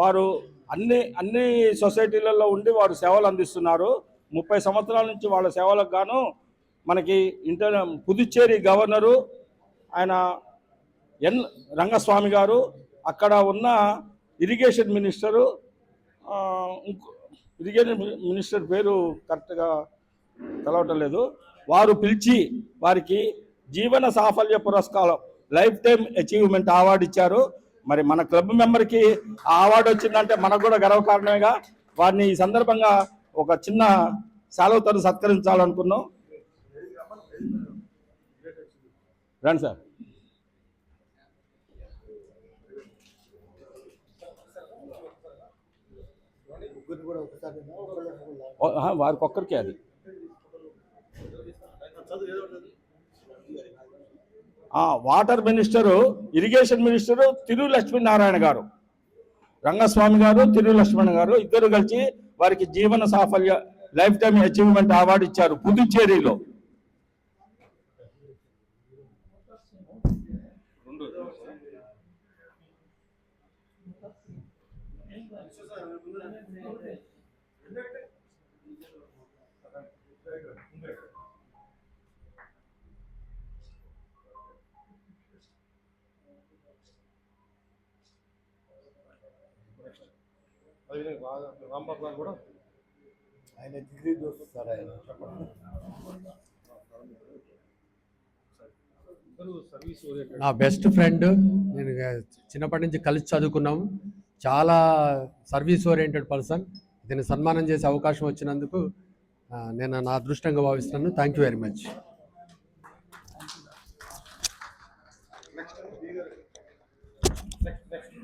వారు అన్ని అన్ని సొసైటీలలో ఉండి వారు సేవలు అందిస్తున్నారు. ముప్పై సంవత్సరాల నుంచి వాళ్ళ సేవలకు గాను మనకి ఇంటర్ పుదుచ్చేరి గవర్నరు ఆయన ఎన్ రంగస్వామి గారు అక్కడ ఉన్న ఇరిగేషన్ మినిస్టరు ఇరిగేషన్ మినిస్టర్ పేరు కరెక్ట్గా తెలవటం లేదు. వారు పిలిచి వారికి జీవన సాఫల్య పురస్కారం లైఫ్ టైం అచీవ్మెంట్ అవార్డు ఇచ్చారు. మరి మన క్లబ్ మెంబర్కి ఆ అవార్డు వచ్చిందంటే మనకు కూడా గర్వకారణమేగా వారిని ఈ సందర్భంగా ఒక చిన్న సెలవుతో సత్కరించాలనుకున్నాం. రండి సార్. వారికి ఒక్కరికే అది. Water minister irrigation minister Thiru Lakshminarayana గారు. రంగస్వామి గారు తిరు లక్ష్మణ్ గారు ఇద్దరు కలిసి వారికి జీవన సాఫల్య లైఫ్ టైం అచీవ్మెంట్ అవార్డు ఇచ్చారు పుదుచ్చేరిలో. నెక్స్ట్ బాగా రాంబాబు కూడా ఆయన డిగ్రీ ఆయన నా బెస్ట్ ఫ్రెండ్ నేను చిన్నప్పటి నుంచి కలిసి చదువుకున్నాము. చాలా సర్వీస్ ఓరియంటెడ్ పర్సన్. ఇతని సన్మానం చేసే అవకాశం వచ్చినందుకు నేను నా అదృష్టంగా భావిస్తున్నాను. Thank you very much